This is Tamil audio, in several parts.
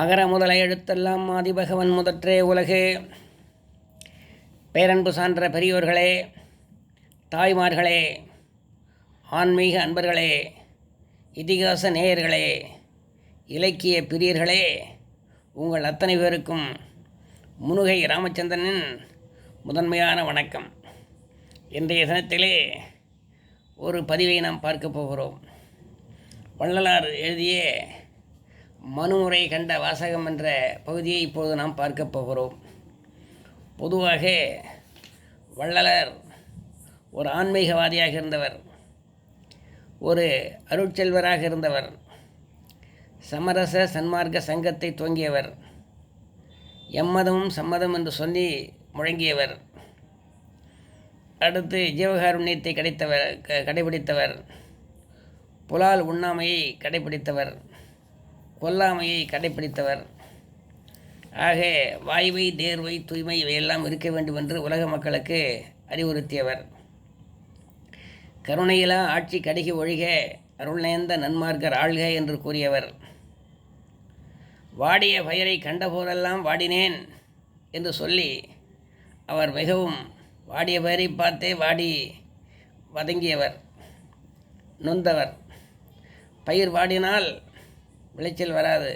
அகர முதல எழுத்தெல்லாம் ஆதிபகவன் முதற்றே உலகு. பேரன்பு சான்ற பெரியோர்களே தாய்மார்களே ஆன்மீக அன்பர்களே இதிகாச நேயர்களே இலக்கிய பிரியர்களே உங்கள் அத்தனை பேருக்கும் முனுகை ராமச்சந்திரனின் முதன்மையான வணக்கம். இன்றைய தினத்திலே ஒரு பதிவை நாம் பார்க்க போகிறோம். வள்ளலார் எழுதிய மனுமுறை கண்ட வாசகம் என்ற பகுதியை இப்பொழுது நாம் பார்க்க போகிறோம். பொதுவாக வள்ளலர் ஒரு ஆன்மீகவாதியாக இருந்தவர் ஒரு அருட்செல்வராக இருந்தவர் சமரச சன்மார்க்க சங்கத்தை துவங்கியவர் எம்மதமும் சம்மதம் என்று சொல்லி முழங்கியவர் அடுத்து ஜீவகாருண்யத்தை கிடைத்தவர் க- கடைபிடித்தவர் புலால் உண்ணாமையை கடைபிடித்தவர். கொல்லாமையை கடைபிடித்தவர் ஆக வாய்வை தேர்வை தூய்மை இவையெல்லாம் இருக்க வேண்டும் என்று உலக மக்களுக்கு அறிவுறுத்தியவர். கருணையிலா ஆட்சி கடிகி ஒழிக அருள்நேந்த நன்மார்க்கர் ஆள்க என்று கூறியவர். வாடிய பயிரை கண்டபோதெல்லாம் வாடினேன் என்று சொல்லி அவர் மிகவும் வாடிய பயிரை பார்த்தே வாடி வதங்கியவர் நொந்தவர். பயிர் வாடினால் விளைச்சல் வராது.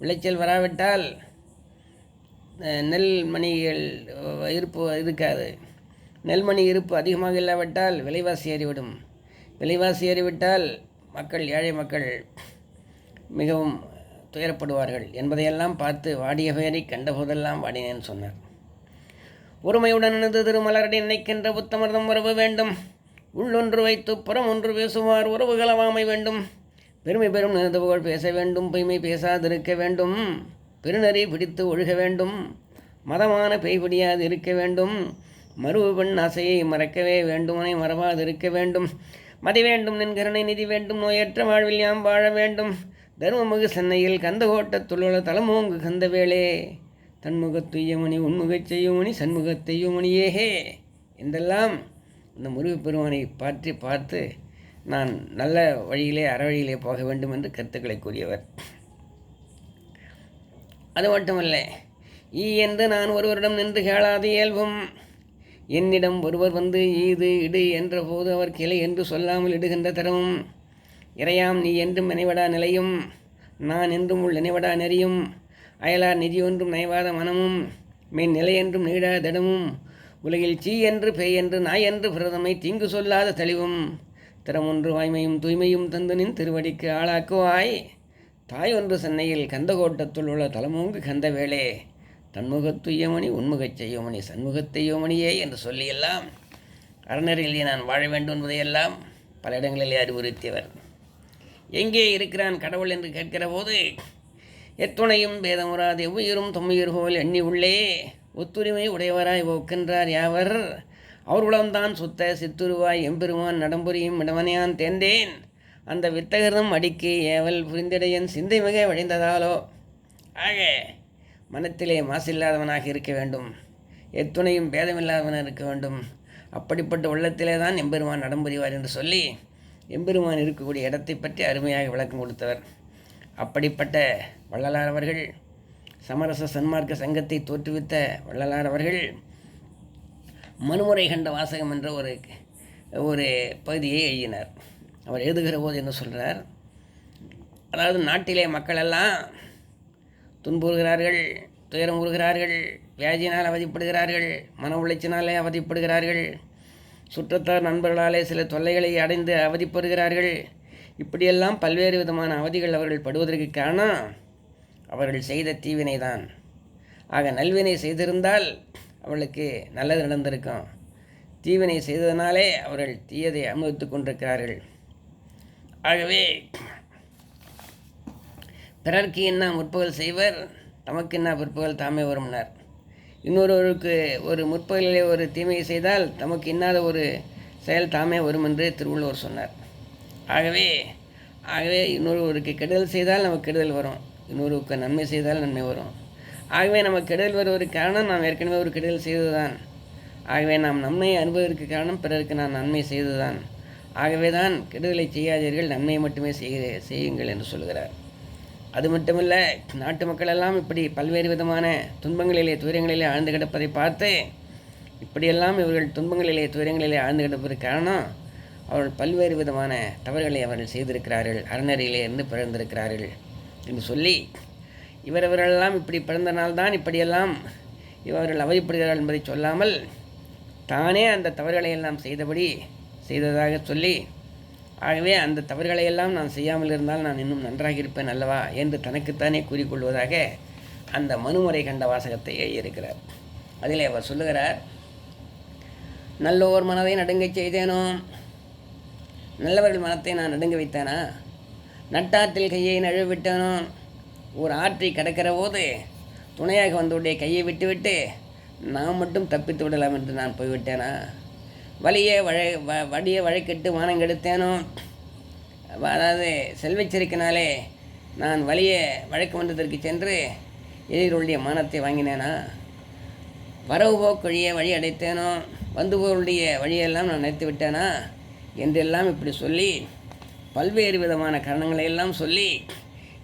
விளைச்சல் வராவிட்டால் நெல் மணிகள் இருப்பு இருக்காது. நெல்மணி இருப்பு அதிகமாக இல்லாவிட்டால் விலைவாசி ஏறிவிடும். விலைவாசி ஏறிவிட்டால் மக்கள் ஏழை மக்கள் மிகவும் துயரப்படுவார்கள். என்பதையெல்லாம் பார்த்து வாடிய பெயரை கண்டபோதெல்லாம் வாடினேன் சொன்னார். ஒருமையுடன் இணைந்து திருமலரடி நினைக்கின்ற புத்தமர்தம் உறவு வேண்டும். உள்ளொன்று வைத்து புறம் ஒன்று பேசுவார் உறவுகளவாமை வேண்டும். பெருமை பெரும் நினைந்து புகழ் பேச வேண்டும் பொய்மை பேசாதிருக்க வேண்டும். பெருநறி பிடித்து ஒழுக வேண்டும். மதமான பெய்படியாது இருக்க வேண்டும். மறுவு பெண் ஆசையை மறக்கவே வேண்டுமனை மறவாதிருக்க வேண்டும். மதி வேண்டும் நின்கருணை நிதி வேண்டும். நோயற்ற வாழ்வில் யாம் வாழ வேண்டும். தருமமுகு சென்னையில் கந்தகோட்டத்துள்ள தலமோங்கு கந்தவேளே தன்முகத்துய்யமணி உன்முகச் செய்யுமணி சண்முகத்தையுமணியேஹே என்றெல்லாம் இந்த முருகப்பெருமானை பாற்றி பார்த்து நான் நல்ல வழியிலே அறவழியிலே போக வேண்டும் என்று கருத்துக்களை கூறியவர். அது மட்டுமல்ல ஈ என்று நான் ஒருவரிடம் நின்று கேளாது இயல்பும். என்னிடம் ஒருவர் வந்து ஈது இடு என்ற போது அவர் கிளை என்று சொல்லாமல் இடுகின்ற தரமும். இறையாம் நீ என்றும் நினைவடா நிலையும். நான் என்றும் உள் நினைவடா நெறியும். அயலார் நிதி ஒன்றும் நைவாத மனமும். மென் நிலை என்றும் நீடா உலகில் சீ என்று பேய் என்று நாய் என்று பிரதமை தீங்கு சொல்லாத தெளிவும். திறமொன்று வாய்மையும் தூய்மையும் தந்தனின் திருவடிக்கு ஆளாக்குவாய். தாய் ஒன்று சென்னையில் கந்தகோட்டத்துள் உள்ள தலமோங்கு கந்த வேளே தன்முகத்துய்யமணி உன்முகச் செய்யோமணி சண்முகத்தையோமணியே என்று சொல்லியெல்லாம் அறநெறியிலே நான் வாழ வேண்டும் என்பதையெல்லாம் பல இடங்களிலே அறிவுறுத்தியவர். எங்கே இருக்கிறான் கடவுள் என்று கேட்கிற போது எத்துணையும் பேதமுறாது எவ்வுயிரும் தொம்முயிர் போல் எண்ணி உள்ளே ஒத்துரிமை உடையவராய் ஒக்கின்றார் யாவர்? அவர் உளம்தான் சுத்த சித்துருவாய் எம்பெருமான் நடம்புரியும் இடவனையான் தேர்ந்தேன். அந்த வித்தகரும் அடிக்கு ஏவல் புரிந்திடையன் சிந்தை மிக வழிந்ததாலோ? ஆக மனத்திலே மாசில்லாதவனாக இருக்க வேண்டும். எத்துணையும் பேதமில்லாதவனாக இருக்க வேண்டும். அப்படிப்பட்ட உள்ளத்திலே தான் எம்பெருமான் நடம்புரிவார் என்று சொல்லி எம்பெருமான் இருக்கக்கூடிய இடத்தை பற்றி அருமையாக விளக்கம் கொடுத்தவர். அப்படிப்பட்ட வள்ளலார் அவர்கள் சமரச சன்மார்க்க சங்கத்தை தோற்றுவித்த வள்ளலார் அவர்கள் மனுமுறை கண்ட வாசகம் என்ற ஒரு ஒரு பகுதியை எழுதினார். அவர் எழுதுகிற போது என்ன சொல்கிறார் அதாவது நாட்டிலே மக்களெல்லாம் துன்புறுகிறார்கள் துயரம் உறுகிறார்கள் வியாதியினால் அவதிப்படுகிறார்கள் மன உளைச்சினாலே அவதிப்படுகிறார்கள் சுற்றத்தார் நண்பர்களாலே சில தொல்லைகளை அடைந்து அவதிப்படுகிறார்கள். இப்படியெல்லாம் பல்வேறு விதமான அவதிகள் அவர்கள் படுவதற்கு காரணம் அவர்கள் செய்த தீவினை தான் ஆக நல்வினை செய்திருந்தால் அவளுக்கு நல்லது நடந்திருக்கும். தீவினை செய்ததனாலே அவர்கள் தீயதை அனுபவித்து கொண்டிருக்கிறார்கள். ஆகவே பிறர்க்கு என்ன முற்பகல் செய்வர் தமக்கு என்ன பிற்பகல் தாமே வரும்னார். இன்னொருவருக்கு ஒரு முற்பகலிலே ஒரு தீமையை செய்தால் தமக்கு இன்னாத ஒரு செயல் தாமே வரும் என்று திருவள்ளுவர் சொன்னார். ஆகவே ஆகவே இன்னொருவருக்கு கெடுதல் செய்தால் நமக்கு கெடுதல் வரும். இன்னொருவருக்கு நன்மை செய்தால் நன்மை வரும். ஆகவே நமக்கு கெடுதல் வருவதற்கு காரணம் நாம் ஏற்கனவே ஒரு கெடுதல் செய்ததுதான். ஆகவே நாம் நன்மையை அனுபவதற்கு காரணம் பிறருக்கு நான் நன்மை செய்ததுதான். ஆகவே தான் கெடுதலை செய்யாதீர்கள் நன்மையை மட்டுமே செய்ய செய்யுங்கள் என்று சொல்கிறார் அது மட்டுமல்ல நாட்டு மக்கள் எல்லாம் இப்படி பல்வேறு விதமான துன்பங்களிலே துயரங்களிலே ஆழ்ந்து கிடப்பதை பார்த்து இப்படியெல்லாம் இவர்கள் துன்பங்களிலே துயரங்களிலே ஆழ்ந்து கிடப்பதற்கு காரணம் அவர்கள் பல்வேறு விதமான தவறுகளை அவர்கள் செய்திருக்கிறார்கள் அறநெறியிலே இருந்து பிறந்திருக்கிறார்கள் என்று சொல்லி இவரவர்களெல்லாம் இப்படி பிறந்தனால்தான் இப்படியெல்லாம் இவர்கள் அவதிப்படுகிறார்கள் என்பதை சொல்லாமல் தானே அந்த தவறுகளை எல்லாம் செய்தபடி செய்ததாக சொல்லி ஆகவே அந்த தவறுகளை எல்லாம் நான் செய்யாமல் இருந்தால் நான் இன்னும் நன்றாக இருப்பேன் அல்லவா என்று தனக்குத்தானே கூறிக்கொள்வதாக அந்த மனுமுறை கண்ட வாசகத்தை எழுதியிருக்கிறார் அதிலே அவர் சொல்லுகிறார் நல்லோர் மனதை நடுங்கச் செய்தேனோ? நல்லவர்கள் மனத்தை நான் நடுங்க வைத்தேனா? நட்டாற்றில் கையை நழுவிட்டேனோ ஒரு ஆற்றை கடக்கிற போது துணையாக வந்தவுடைய கையை விட்டுவிட்டு நான் மட்டும் தப்பித்து விடலாம் என்று நான் போய்விட்டேனா? வழியே வழை வ வழியை வழக்கிட்டு மானம் கெடுத்தேனோ அதாவது செல்வச்செருக்கினாலே நான் வலிய வழக்கு மன்றத்திற்கு சென்று எதிர்களுடைய மானத்தை வாங்கினேனா? வரவு போக்கொழிய வழி அடைத்தேனோ? வந்து போருடைய வழியெல்லாம் நான் நிறுத்தி விட்டேனா? என்றெல்லாம் இப்படி சொல்லி பல்வேறு விதமான காரணங்களை எல்லாம் சொல்லி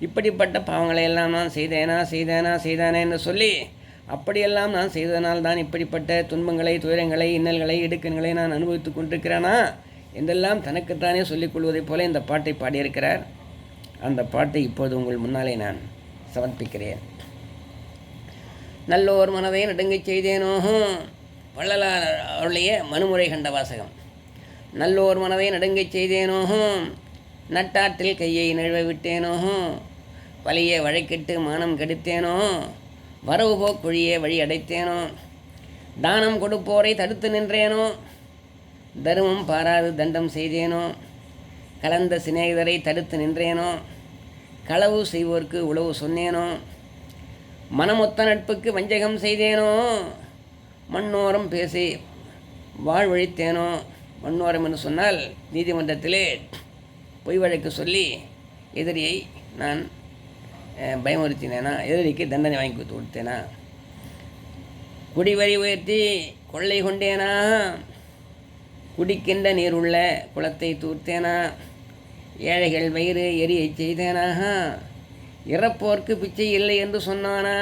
இப்படிப்பட்ட பாவங்களை எல்லாம் நான் செய்தேனா செய்தேனா செய்தானே என்று சொல்லி அப்படியெல்லாம் நான் செய்ததனால் தான் இப்படிப்பட்ட துன்பங்களை துயரங்களை இன்னல்களை இடுக்கண்களை நான் அனுபவித்துக் கொண்டிருக்கிறேனா? என்றெல்லாம் தனக்குத்தானே சொல்லிக் கொள்வதைப் போல இந்த பாட்டை பாடியிருக்கிறார். அந்த பாட்டை இப்போது உங்கள் முன்னாலே நான் சமர்ப்பிக்கிறேன். நல்லோர் மனதை நடுங்கச் செய்தேனோ. வள்ளலார் அவருடைய மனுமுறை கண்ட வாசகம். நல்லோர் மனதை நடுங்கச் செய்தேனோகும் நட்டாற்றில் கையை நழுவ விட்டேனோகும் வலிய வழக்கிட்டு மானம் கெடுத்தேனோ? வரவு போக்குழியே வழி அடைத்தேனோ? தானம் கொடுப்போரை தடுத்து நின்றேனோ? தருமம் பாராது தண்டம் செய்தேனோ? கலந்த சிநேகிதரை தடுத்து நின்றேனோ? களவு செய்வோர்க்கு உழவு சொன்னேனோ? மனமொத்த நட்புக்கு வஞ்சகம் செய்தேனோ? மண்ணோரம் பேசி வாழ்வழித்தேனோ? மண்ணோரம் என்று சொன்னால் நீதிமன்றத்திலே பொய் வழக்கு சொல்லி எதிரியை நான் பயமுறுத்தினேனா எதிரிக்கு தண்டனை வாங்கி கொடுத்து கொடுத்தேனா? குடிவரி உயர்த்தி கொள்ளை கொண்டேனா? குடிக்கின்ற நீருள்ள குளத்தை தூர்த்தேனா? ஏழைகள் வயிறு எரியச் செய்தேனாக இறப்போர்க்கு பிச்சை இல்லை என்று சொன்னானா?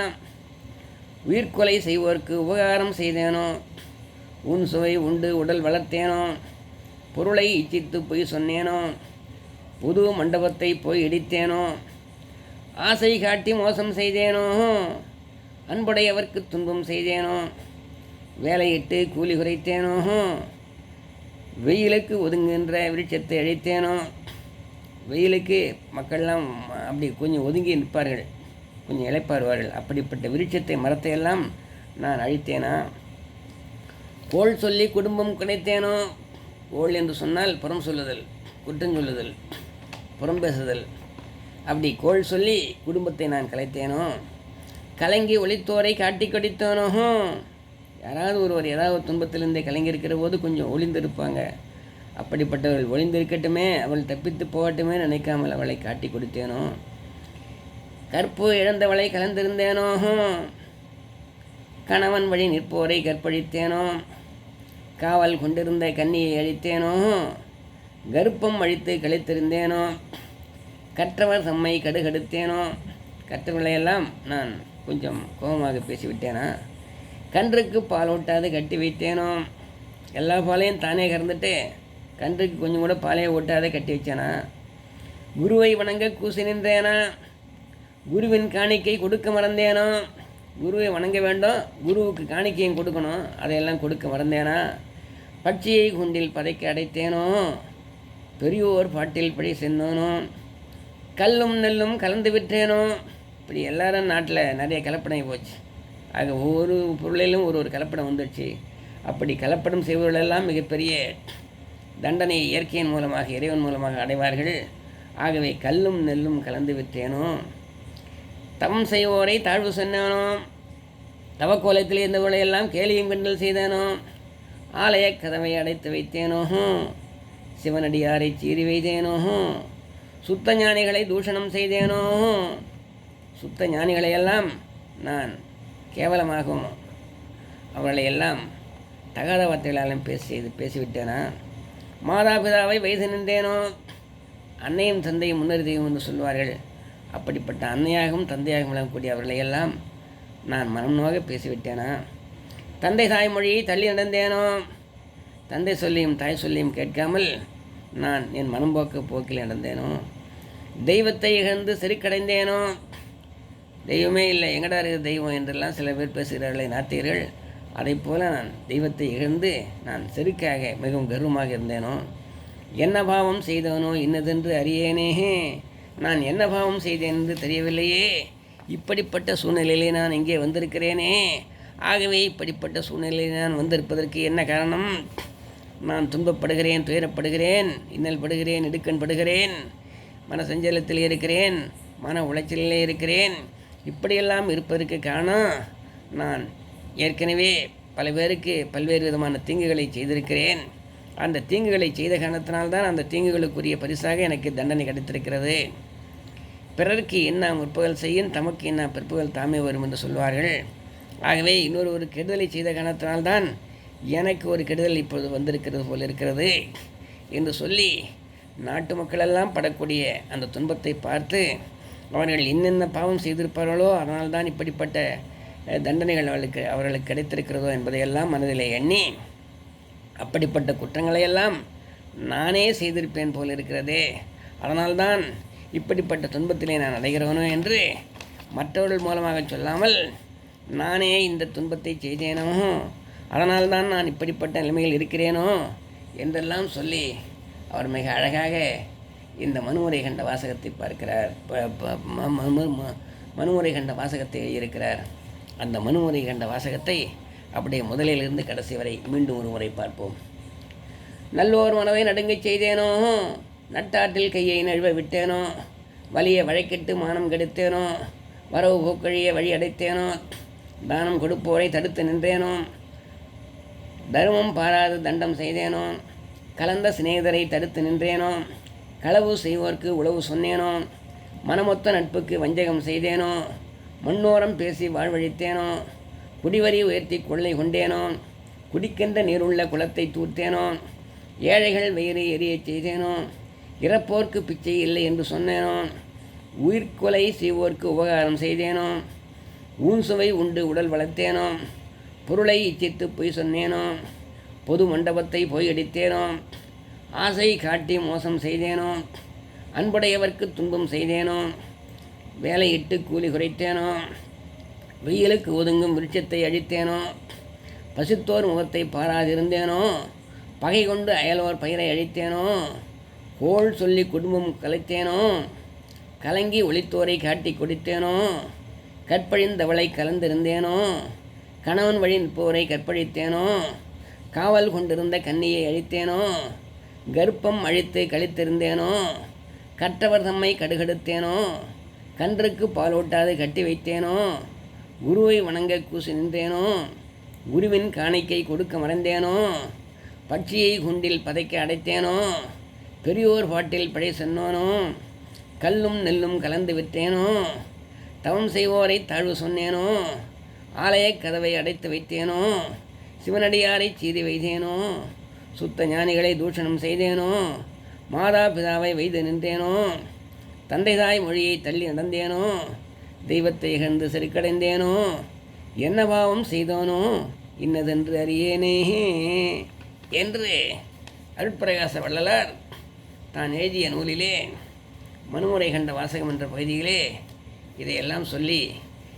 உயிர்கொலை செய்வோர்க்கு உபகாரம் செய்தேனோ? உன் சுவை உண்டு உடல் வளர்த்தேனோ? பொருளை இச்சித்து போய் சொன்னேனோ? புது மண்டபத்தை போய் இடித்தேனோ? ஆசை காட்டி மோசம் செய்தேனோ? அன்புடையவர்க்கு துன்பம் செய்தேனோ? வேலையிட்டு கூலி குறைத்தேனோ? வெயிலுக்கு ஒதுங்குகின்ற விருட்சத்தை அழைத்தேனோ? வெயிலுக்கு மக்கள்லாம் அப்படி கொஞ்சம் ஒதுங்கி நிற்பார்கள். கொஞ்சம் இழைப்பாருவார்கள். அப்படிப்பட்ட விருட்சத்தை மரத்தை எல்லாம் நான் அழித்தேனா? கோள் சொல்லி குடும்பம் கிடைத்தேனோ? கோள் என்று சொன்னால் புறம் சொல்லுதல் குற்றம் சொல்லுதல் புறம் பேசுதல். அப்படி கோள் சொல்லி குடும்பத்தை நான் கலைத்தேனோ? கலங்கி ஒளித்தோரை காட்டி கொடித்தோனோ? யாராவது ஒருவர் ஏதாவது துன்பத்திலிருந்தே கலங்கி இருக்கிற போது கொஞ்சம் ஒளிந்திருப்பாங்க. அப்படிப்பட்டவர்கள் ஒளிந்திருக்கட்டுமே அவள் தப்பித்து போகட்டுமே நினைக்காமல் அவளை காட்டி கொடுத்தேனோ? கற்பு இழந்தவளை கலந்திருந்தேனோ? கணவன் வழி நிற்போரை கற்பழித்தேனோ? காவல் கொண்டிருந்த கன்னியை அழித்தேனோ? கர்ப்பம் அழித்து கழித்திருந்தேனோ? கற்றவர் தம்மை கடுகடுத்தேனோ? கற்றவர்களையெல்லாம் நான் கொஞ்சம் கோபமாக பேசிவிட்டேனா? கன்றுக்கு பால் ஊட்டாது கட்டி வைத்தேனோ? எல்லா பாலையும் தானே கறந்துட்டு கன்றுக்கு கொஞ்சம் கூட பாலையை ஓட்டாதே கட்டி வச்சேனா குருவை வணங்க கூசி நின்றேனா? குருவின் காணிக்கை கொடுக்க மறந்தேனோ? குருவை வணங்க வேண்டும் குருவுக்கு காணிக்கையும் கொடுக்கணும் அதையெல்லாம் கொடுக்க மறந்தேனா? பட்சியை குண்டில் பதைக்க அடைத்தேனோ? பெரியோர் பாட்டில் படி சென்னோனோ? கல்லும் நெல்லும் கலந்து விட்டேனோ இப்படி எல்லாரும் நாட்டில் நிறைய கலப்படம் போச்சு. ஆக ஒவ்வொரு பொருளிலும் ஒரு ஒரு கலப்படம் வந்துடுச்சு அப்படி கலப்படம் செய்பவர்களெல்லாம் மிகப்பெரிய தண்டனை இயற்கையின் மூலமாக இறைவன் மூலமாக அடைவார்கள். ஆகவே கல்லும் நெல்லும் கலந்து விட்டேனோ தவம் செய்வோரை தாழ்வு சொன்னானோ? தவக்கோலத்தில் இருந்தவர்களை எல்லாம் கேலியும் கிண்டல் செய்தேனோ? ஆலய கதவை அடைத்து வைத்தேனோ? சிவனடியாரை சீறி வைத்தேனோ? சுத்த ஞானிகளை தூஷணம் செய்தேனோ? சுத்த ஞானிகளையெல்லாம் நான் கேவலமாகவும் அவர்களை எல்லாம் தகாத வார்த்தைகளாலும் பேசி செய்து பேசிவிட்டேனா? மாதாபிதாவை வயது நின்றேனோ? அன்னையும் தந்தையும் முன்னறிதையும் என்று சொல்வார்கள். அப்படிப்பட்ட அன்னையாகவும் தந்தையாகவும் விளங்கக்கூடிய அவர்களையெல்லாம் நான் மனம் நோக பேசிவிட்டேனா? தந்தை தாய்மொழியை தள்ளி நடந்தேனோ? தந்தை சொல்லியும் தாய் சொல்லியும் கேட்காமல் நான் என் மனம்போக்கு போக்கில் நடந்தேனோ? தெய்வத்தை இகழ்ந்து செருக்கடைந்தேனோ தெய்வமே இல்லை. எங்கடா இருக்குது தெய்வம் என்றெல்லாம் சில பேர் பேசுகிறார்களே நாத்தியர்கள் அதைப் போல் நான் தெய்வத்தை இகழ்ந்து நான் செருக்காக மிகவும் கர்வமாக இருந்தேனோ? என்ன பாவம் செய்தவனோ இன்னதென்று அறியேனே. நான் என்ன பாவம் செய்தேன் என்று தெரியவில்லையே. இப்படிப்பட்ட சூழ்நிலையிலே நான் இங்கே வந்திருக்கிறேனே. ஆகவே இப்படிப்பட்ட சூழ்நிலையில் நான் வந்திருப்பதற்கு என்ன காரணம்? நான் துன்பப்படுகிறேன் துயரப்படுகிறேன் இன்னல் படுகிறேன் இடுக்கன் படுகிறேன் மன சஞ்சலத்தில் இருக்கிறேன் மன உளைச்சலிலே இருக்கிறேன். இப்படியெல்லாம் இருப்பதற்கு காரணம் நான் ஏற்கனவே பல பேருக்கு பல்வேறு விதமான தீங்குகளை செய்திருக்கிறேன். அந்த தீங்குகளை செய்த காரணத்தினால்தான் அந்த தீங்குகளுக்குரிய பரிசாக எனக்கு தண்டனை கிடைத்திருக்கிறது. பிறருக்கு என்ன முற்பகல் செய்யும் தமக்கு என்ன பிற்புகள் தாமே வரும் என்று சொல்வார்கள். ஆகவே இன்னொரு ஒரு கெடுதலை செய்த காரணத்தினால்தான் எனக்கு ஒரு கெடுதல் இப்பொழுது வந்திருக்கிறது போல் இருக்கிறது என்று சொல்லி நாட்டு மக்களெல்லாம் படக்கூடிய அந்த துன்பத்தை பார்த்து அவர்கள் என்னென்ன பாவம் செய்திருப்பார்களோ அதனால்தான் இப்படிப்பட்ட தண்டனைகள் அவர்களுக்கு அவர்களுக்கு கிடைத்திருக்கிறதோ என்பதையெல்லாம் மனதிலே எண்ணி அப்படிப்பட்ட குற்றங்களையெல்லாம் நானே செய்திருப்பேன் போல் இருக்கிறதே. அதனால்தான் இப்படிப்பட்ட துன்பத்திலே நான் அடைகிறவனோ என்று மற்றவர்கள் மூலமாக சொல்லாமல் நானே இந்த துன்பத்தை செய்தேனோ? அதனால்தான் நான் இப்படிப்பட்ட நிலைமையில் இருக்கிறேனோ? என்றெல்லாம் சொல்லி அவர் மிக அழகாக இந்த மனுமுறை கண்ட வாசகத்தை பார்க்கிறார். ப- ப- ம- ம- ம- ம- மனுமுறை கண்ட வாசகத்தை எழுதியிருக்கிறார். அந்த மனுமுறை கண்ட வாசகத்தை அப்படியே முதலிலிருந்து கடைசி வரை மீண்டும் ஒரு முறை பார்ப்போம். நல்லோர் மனவை நடுங்கச் செய்தேனோ? நட்டாற்றில் கையை நழுவ விட்டேனோ? வலிய வழக்கிட்டு மானம் கெடுத்தேனோ? வரவு போக்கழிய வழி அடைத்தேனோ? தானம் கொடுப்போரை தடுத்து நின்றேனோ? தர்மம் பாராது தண்டம் செய்தேனோ? கலந்த சிநேகிதரை தடுத்து நின்றேனோ? களவு செய்வோர்க்கு உளவு சொன்னேனோ? மனமொத்த நட்புக்கு வஞ்சகம் செய்தேனோ? மண்ணோரம் பேசி வாழ்வழித்தேனோ? குடிவரி உயர்த்தி கொள்ளை கொண்டேனோ? குடிக்கின்ற நீருள்ள குளத்தை தூர்த்தேனோ? ஏழைகள் வயிறு எரியச் செய்தேனோ? இறப்போர்க்கு பிச்சை இல்லை என்று சொன்னேனோ? உயிர்கொலை செய்வோர்க்கு உபகாரம் செய்தேனோ? ஊன் சுவை உண்டு உடல் வளர்த்தேனோ? பொருளை இச்சித்து பொய் சொன்னேனோ? பொது மண்டபத்தை போய் அடித்தேனோ ஆசை காட்டி மோசம் செய்தேனோ? அன்புடையவர்க்கு துன்பம் செய்தேனோ? வேலையிட்டு கூலி குறைத்தேனோ? வெயிலுக்கு ஒதுங்கும் விருட்சத்தை அழித்தேனோ? பசித்தோர் முகத்தை பாராதிருந்தேனோ? பகை கொண்டு அயலோர் பயிரை அழித்தேனோ? கோள் சொல்லி குடும்பம் கலைத்தேனோ? கலங்கி ஒளித்தோரை காட்டி கொடுத்தேனோ? கற்பழிந்தவளை கலந்திருந்தேனோ? கணவன் வழி நிற்போரை கற்பழித்தேனோ? காவல் கொண்டிருந்த கன்னியை அழித்தேனோ? கர்ப்பம் அழித்து கழித்திருந்தேனோ? கற்றவர் தம்மை கடுகெடுத்தேனோ? கன்றுக்கு பாலூட்டாது கட்டி வைத்தேனோ? குருவை வணங்க கூசி நின்றேனோ? குருவின் காணிக்கை கொடுக்க மறந்தேனோ? பட்சியை குண்டில் பதைக்க அடைத்தேனோ? பெரியோர் பாட்டில் படை சொன்னோனோ? கல்லும் நெல்லும் கலந்து விட்டேனோ தவம் செய்வோரை தாழ்வு சொன்னேனோ? ஆலயக் கதவை அடைத்து வைத்தேனோ? சிவனடியாரை சீறி வைத்தேனோ? சுத்த ஞானிகளை தூஷணம் செய்தேனோ? மாதா பிதாவை வைத்து நின்றேனோ? தந்தை தாய் மொழியை தள்ளி நடந்தேனோ? தெய்வத்தை இகழ்ந்து செருக்கடைந்தேனோ? என்ன பாவம் செய்தோனோ? இன்னதென்று அறியேனே. என்று அருட்பிரகாச வள்ளலார் தான் எழுதிய நூலிலே மனுமுறை கண்ட வாசகம் என்ற பகுதியிலே இதையெல்லாம் சொல்லி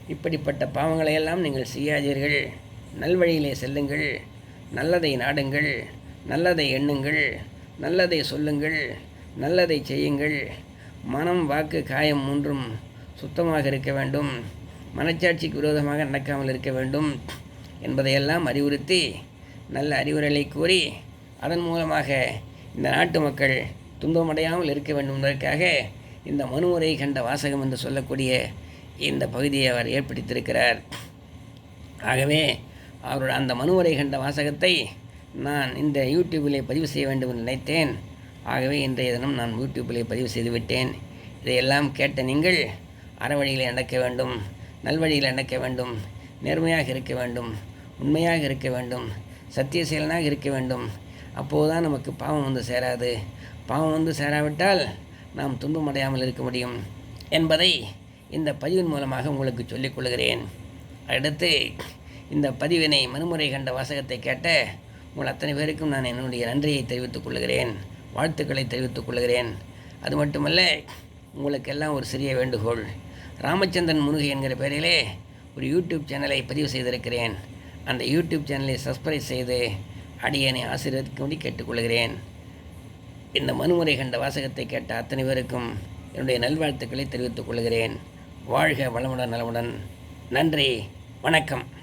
இப்படிப்பட்ட பாவங்களையெல்லாம் நீங்கள் செய்யாதீர்கள். நல்வழியிலே செல்லுங்கள். நல்லதை நாடுங்கள். நல்லதை எண்ணுங்கள். நல்லதை சொல்லுங்கள். நல்லதை செய்யுங்கள். மனம் வாக்கு காயம் மூன்றும் சுத்தமாக இருக்க வேண்டும். மனச்சாட்சிக்கு விரோதமாக நடக்காமல் இருக்க வேண்டும் என்பதையெல்லாம் அறிவுறுத்தி நல்ல அறிவுரைகளை கூறி அதன் மூலமாக இந்த நாட்டு மக்கள் துன்பமடையாமல் இருக்க வேண்டும் என்பதற்காக இந்த மனுமுறை கண்ட வாசகம் என்று சொல்லக்கூடிய இந்த பகுதியை அவர் ஏற்படுத்தியிருக்கிறார். ஆகவே அவருடைய அந்த மனுவரை கண்ட வாசகத்தை நான் இந்த யூடியூப்பிலே பதிவு செய்ய வேண்டும் என்று நினைத்தேன். ஆகவே இன்றைய தினம் நான் யூடியூப்பிலே பதிவு செய்துவிட்டேன் இதையெல்லாம் கேட்ட நீங்கள் அறவழியில் நடக்க வேண்டும் நல்வழியில் நடக்க வேண்டும் நேர்மையாக இருக்க வேண்டும் உண்மையாக இருக்க வேண்டும் சத்திய செயலனாக இருக்க வேண்டும். அப்போது தான் நமக்கு பாவம் வந்து சேராது. பாவம் வந்து சேராவிட்டால் நாம் துன்பமடையாமல் இருக்க முடியும் என்பதை இந்த பதிவின் மூலமாக உங்களுக்கு சொல்லிக் கொள்கிறேன். அடுத்து இந்த பதிவினை மறுமுறை கண்ட வாசகத்தை கேட்ட உங்கள் அத்தனை பேருக்கும் நான் என்னுடைய நன்றியை தெரிவித்துக் கொள்கிறேன் வாழ்த்துக்களை தெரிவித்துக் கொள்கிறேன். அது மட்டுமல்ல உங்களுக்கெல்லாம் ஒரு சிறிய வேண்டுகோள். ராமச்சந்திரன் முருகை என்கிற பெயரிலே ஒரு யூடியூப் சேனலை பதிவு செய்திருக்கிறேன். அந்த யூடியூப் சேனலை சப்ஸ்கிரைப் செய்து அடியனை ஆசீர்வதிக்கும்படி கேட்டுக்கொள்கிறேன். இந்த மனுமுறை கண்ட வாசகத்தை கேட்ட அத்தனை பேருக்கும் என்னுடைய நல்வாழ்த்துக்களை தெரிவித்துக் கொள்கிறேன். வாழ்க வளமுடன் நலமுடன். நன்றி வணக்கம்.